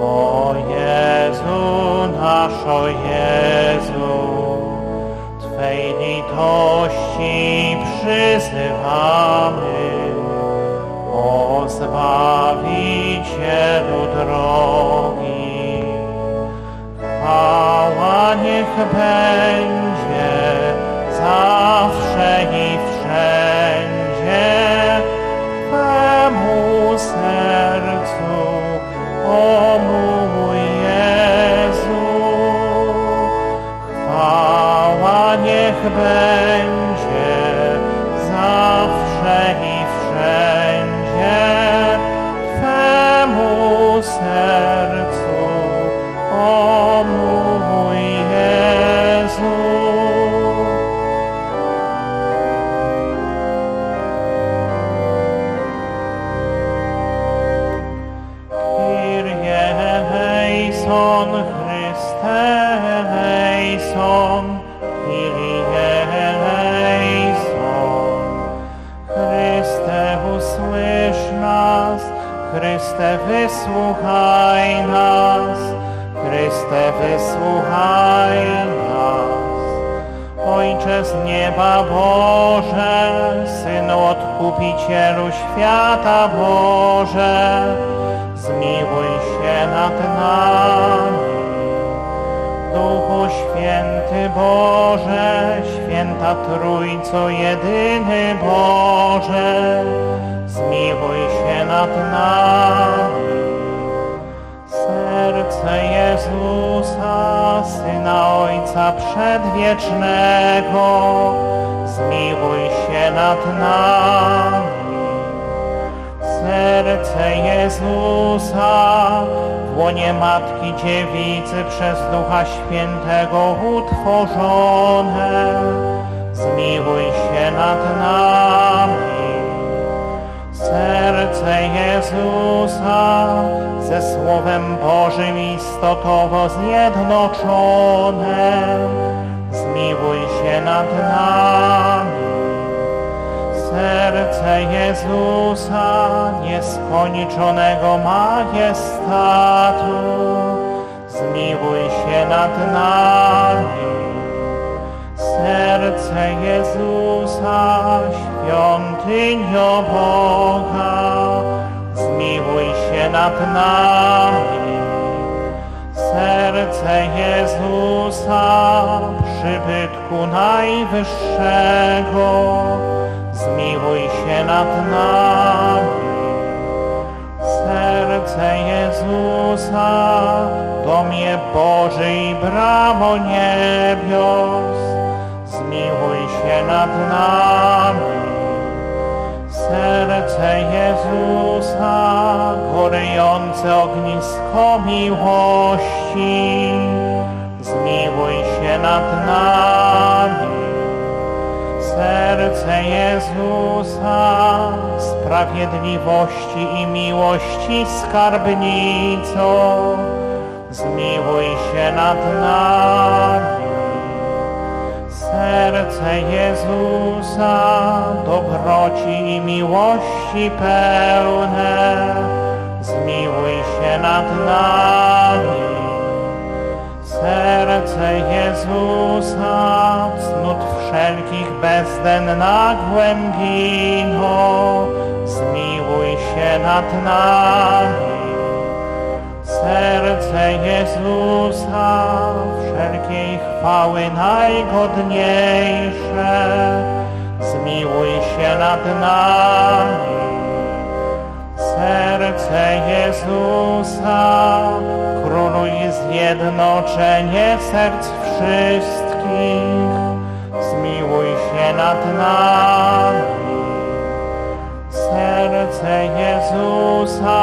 O Jezu, nasz o Jezu, Twej litości przyzywamy. O Zbawicielu drogi, chwała niech będzie zawsze Chwała wysłuchaj nas. Ojcze z nieba Boże, Synu Odkupicielu świata Boże, zmiłuj się nad nami. Duchu Święty Boże, Święta Trójco Jedyny Boże, zmiłuj się nad nami. Serce Jezusa, Syna Ojca Przedwiecznego, zmiłuj się nad nami. Serce Jezusa, łonie Matki Dziewicy przez Ducha Świętego utworzone, zmiłuj się nad nami. Serce Jezusa ze Słowem Bożym istotowo zjednoczone, zmiłuj się nad nami. Serce Jezusa nieskończonego majestatu, zmiłuj się nad nami. Serce Jezusa, świątynio Boga, zmiłuj się nad nami. Serce Jezusa, przybytku Najwyższego, zmiłuj się nad nami. Serce Jezusa, domie Boży i bramo niebios, zmiłuj się nad nami. Serce Jezusa, gorejące ognisko miłości, zmiłuj się nad nami. Serce Jezusa, sprawiedliwości i miłości skarbnico, zmiłuj się nad nami. Serce Jezusa, dobroci i miłości pełne, zmiłuj się nad nami. Serce Jezusa, cnót wszelkich bezdenna głębino, zmiłuj się nad nami. Serce Jezusa, wszelkiej chwały najgodniejsze, zmiłuj się nad nami. Serce Jezusa, króluj zjednoczenie serc wszystkich, zmiłuj się nad nami. Serce Jezusa,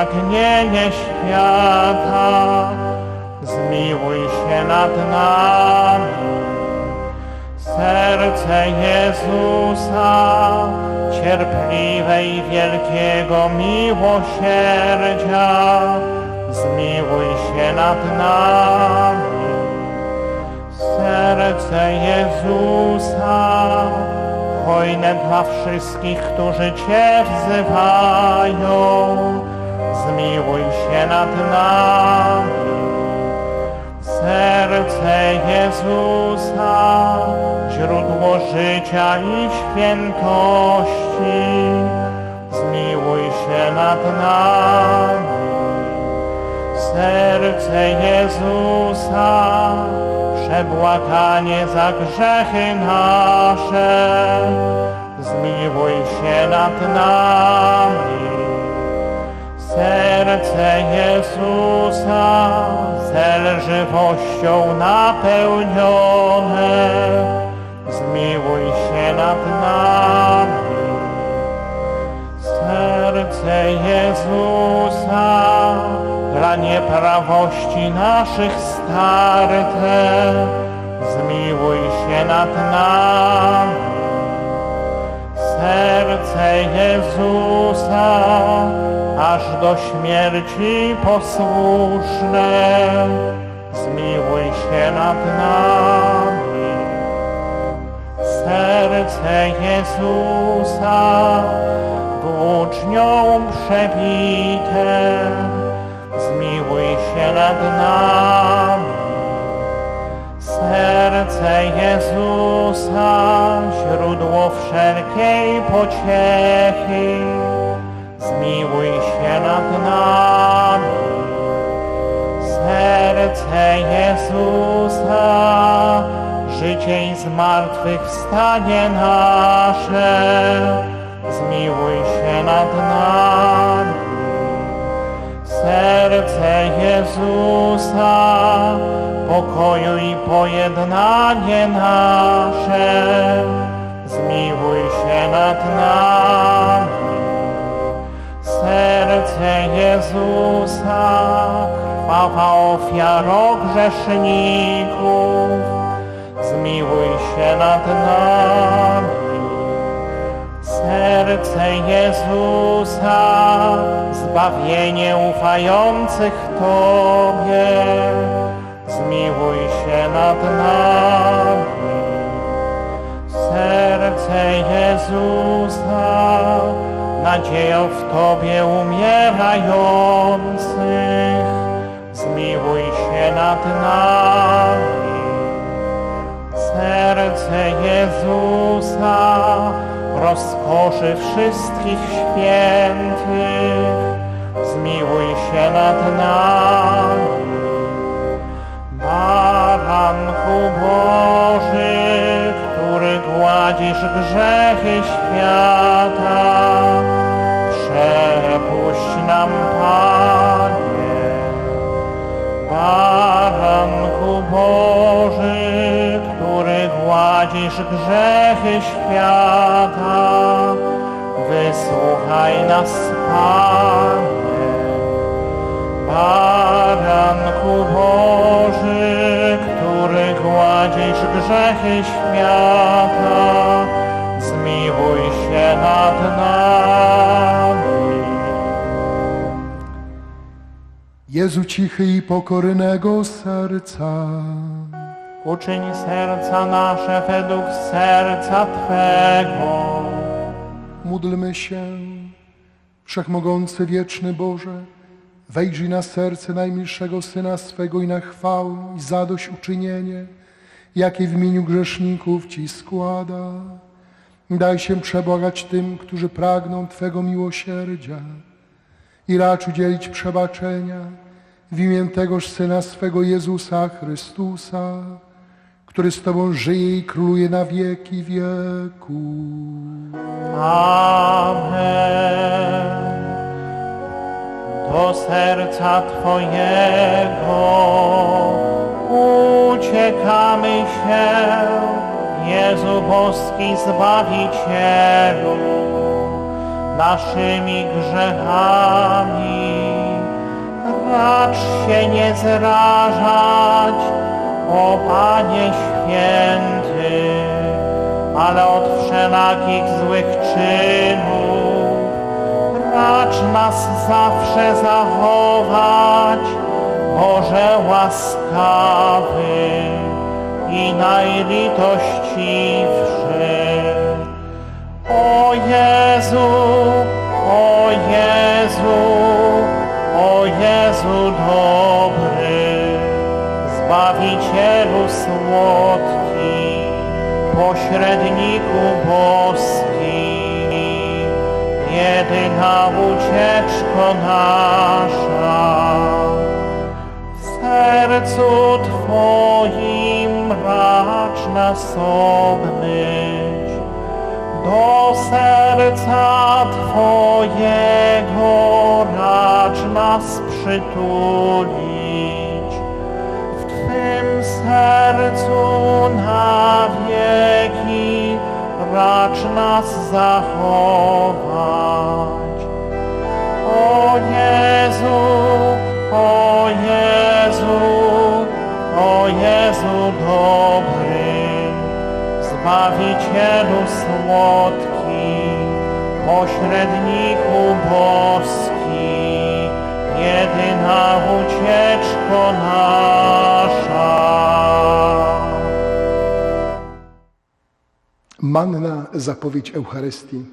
Odwieczne upragnienie świata, zmiłuj się nad nami. Serce Jezusa, cierpliwe i wielkiego miłosierdzia, zmiłuj się nad nami. Serce Jezusa, hojne dla wszystkich, którzy Cię wzywają, zmiłuj się nad nami. Serce Jezusa, źródło życia i świętości, zmiłuj się nad nami. Serce Jezusa, przebłaganie za grzechy nasze, zmiłuj się nad nami. Serce Jezusa, cel żywnością napełnione, zmiłuj się nad nami. Serce Jezusa, dla nieprawości naszych starte, zmiłuj się nad nami. Aż do śmierci posłuszne, zmiłuj się nad nami. Serce Jezusa, włócznią przebite, zmiłuj się nad nami. Serce Jezusa, źródło wszelkiej pociechy, zmiłuj się nad nami. Serce Jezusa, życie i zmartwychwstanie nasze, zmiłuj się nad nami. Serce Jezusa, pokoju i pojednanie nasze, zmiłuj się nad nami. Serce Jezusa, chwała ofiaro grzeszników, zmiłuj się nad nami. Serce Jezusa, zbawienie ufających Tobie, zmiłuj się nad nami. Serce Jezusa, nadzieją w Tobie umierających, zmiłuj się nad nami. Serce Jezusa, rozkoszy wszystkich świętych, zmiłuj się nad nami. Baranku Boży, który gładzisz grzechy świata, Boży, który gładzisz grzechy świata, wysłuchaj nas, Panie. Baranku Boży, który gładzisz grzechy świata, zmiłuj się nad nami. Jezu cichy i pokornego serca, Uczyń serca nasze według serca Twego. módlmy się. Wszechmogący wieczny Boże, wejrzyj na serce najmilszego Syna swego i na chwałę i zadośćuczynienie, jakie w imieniu grzeszników Ci składa. Daj się przebłagać tym, którzy pragną Twego miłosierdzia i racz udzielić przebaczenia, w imię tegoż Syna swego Jezusa Chrystusa, który z Tobą żyje i króluje na wieki wieku. Amen. Do serca Twojego uciekamy się, Jezu boski Zbawicielu, naszymi grzechami. Racz się nie zrażać, o Panie Święty, ale od wszelakich złych czynów racz nas zawsze zachować, Boże łaskawy i najlitościwszy. O Jezu, Zbawicielu słodki, pośredniku boski, jedyna ucieczko nasza. W sercu Twoim racz nas obmyć, do serca Twojego racz nas przytulić. Nas zachować. O Jezu, o Jezu, o Jezu dobry, Zbawicielu słodki, pośredniku boski, jedyna ucieczko nasza. Manna zapowiedź Eucharystii.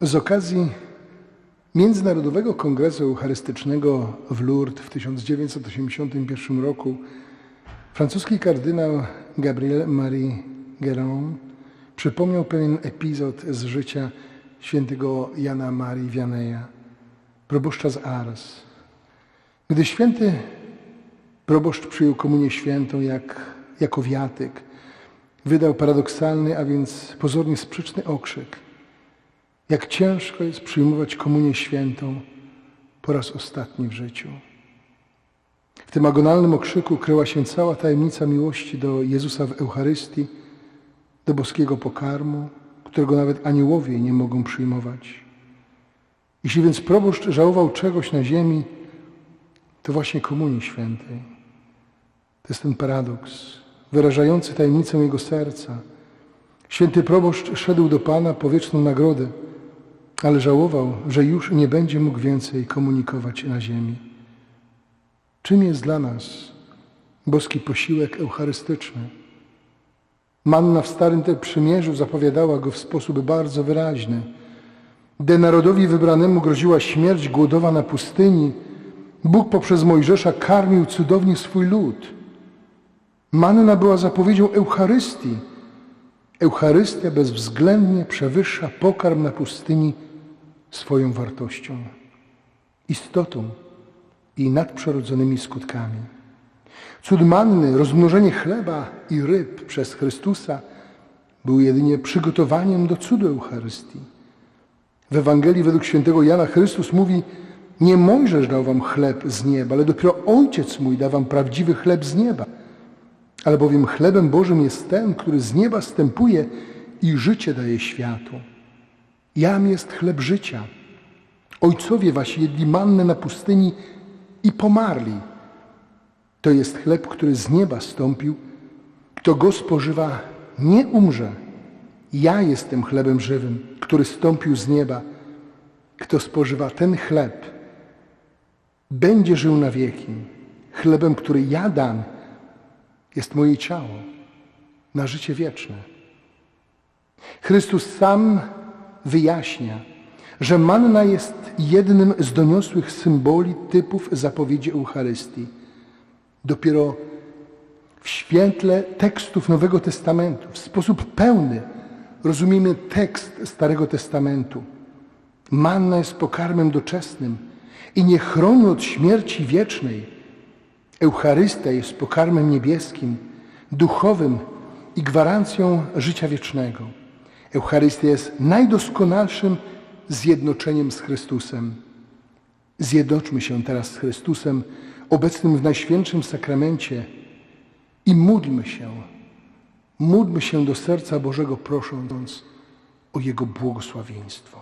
Z okazji Międzynarodowego Kongresu Eucharystycznego w Lourdes w 1981 roku francuski kardynał Gabriel Marie Guérin przypomniał pewien epizod z życia świętego Jana Marii Vianneya, proboszcza z Ars. Gdy święty proboszcz przyjął komunię świętą jak, jako wiatyk, wydał paradoksalny, a więc pozornie sprzeczny okrzyk. Jak ciężko jest przyjmować komunię świętą po raz ostatni w życiu. W tym agonalnym okrzyku kryła się cała tajemnica miłości do Jezusa w Eucharystii, do boskiego pokarmu, którego nawet aniołowie nie mogą przyjmować. Jeśli więc proboszcz żałował czegoś na ziemi, to właśnie komunii świętej. To jest ten paradoks, wyrażający tajemnicę jego serca. Święty proboszcz szedł do Pana po wieczną nagrodę, ale żałował, że już nie będzie mógł więcej komunikować na ziemi. Czym jest dla nas boski posiłek eucharystyczny? Manna w Starym Przymierzu zapowiadała go w sposób bardzo wyraźny. Gdy narodowi wybranemu groziła śmierć głodowa na pustyni, Bóg poprzez Mojżesza karmił cudownie swój lud. Manna była zapowiedzią Eucharystii. Eucharystia bezwzględnie przewyższa pokarm na pustyni swoją wartością, istotą i nadprzyrodzonymi skutkami. Cud manny, rozmnożenie chleba i ryb przez Chrystusa był jedynie przygotowaniem do cudu Eucharystii. W Ewangelii według świętego Jana Chrystus mówi nie Mojżesz dał wam chleb z nieba, ale dopiero Ojciec mój da wam prawdziwy chleb z nieba. Albowiem chlebem Bożym jest ten, który z nieba stępuje i życie daje światu. Jam jest chleb życia. Ojcowie wasi jedli mannę na pustyni i pomarli. To jest chleb, który z nieba stąpił. Kto go spożywa, nie umrze. Ja jestem chlebem żywym, który stąpił z nieba. Kto spożywa ten chleb, będzie żył na wieki. Chlebem, który ja dam, jest moje ciało na życie wieczne. Chrystus sam wyjaśnia, że manna jest jednym z doniosłych symboli typów zapowiedzi Eucharystii. Dopiero w świetle tekstów Nowego Testamentu, w sposób pełny rozumiemy tekst Starego Testamentu. Manna jest pokarmem doczesnym i nie chroni od śmierci wiecznej. Eucharystia jest pokarmem niebieskim, duchowym i gwarancją życia wiecznego. Eucharystia jest najdoskonalszym zjednoczeniem z Chrystusem. Zjednoczmy się teraz z Chrystusem, obecnym w Najświętszym Sakramencie i módlmy się, módlmy się do serca Bożego, prosząc o Jego błogosławieństwo.